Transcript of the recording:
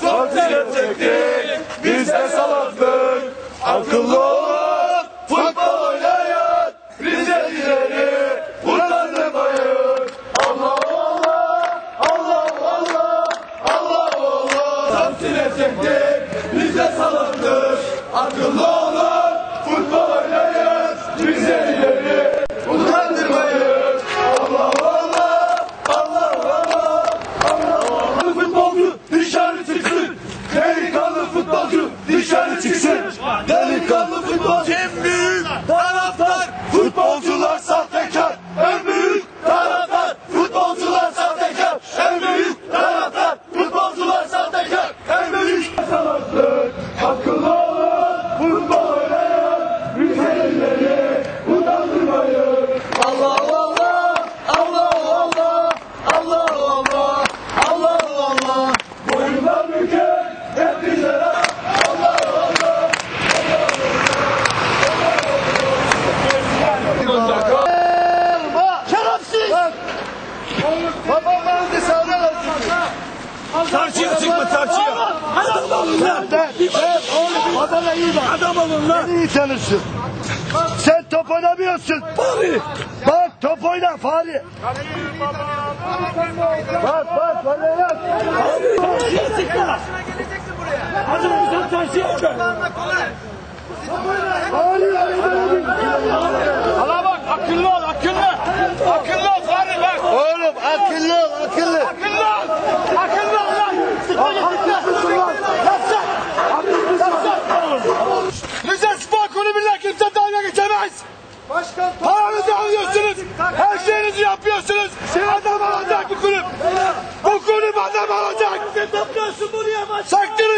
Çok çektik. Biz de salaklık. Akıllı olun. Futbol oynayın. Bize ileri. Utandırmayın. Allah Allah. Allah Allah. Allah Allah. Çok çektik. Biz de salaklık. Akıllı olun. Futbol oynayın. Bize Timmy! Babam vardı sağda Tarçıya çıkma tarçıya. Adam olun lan. Oğlum adana iyi bak. Adam olun lan. Beni iyi tanırsın. Sen top oynamıyorsun. Abi. Bak top oyna Fahri. Bak bak bana yaz. Tarçıya çıkma. Hadi sen tarçıya çıkma. Fahri Hala bak akıllı ol akıllı. Akıllı ol Fahri bak. Oğlum akıllı ol akıllı. Akıllı ol. Akıllı ol lan. Rize Spor Kulübü'yle kimse dalga geçemez. Başkan Paranızı alıyorsunuz. Her şeyinizi yapıyorsunuz. Adam alacak bu kulüp. Bu kulüp adam alacak. Buraya maç. Sakın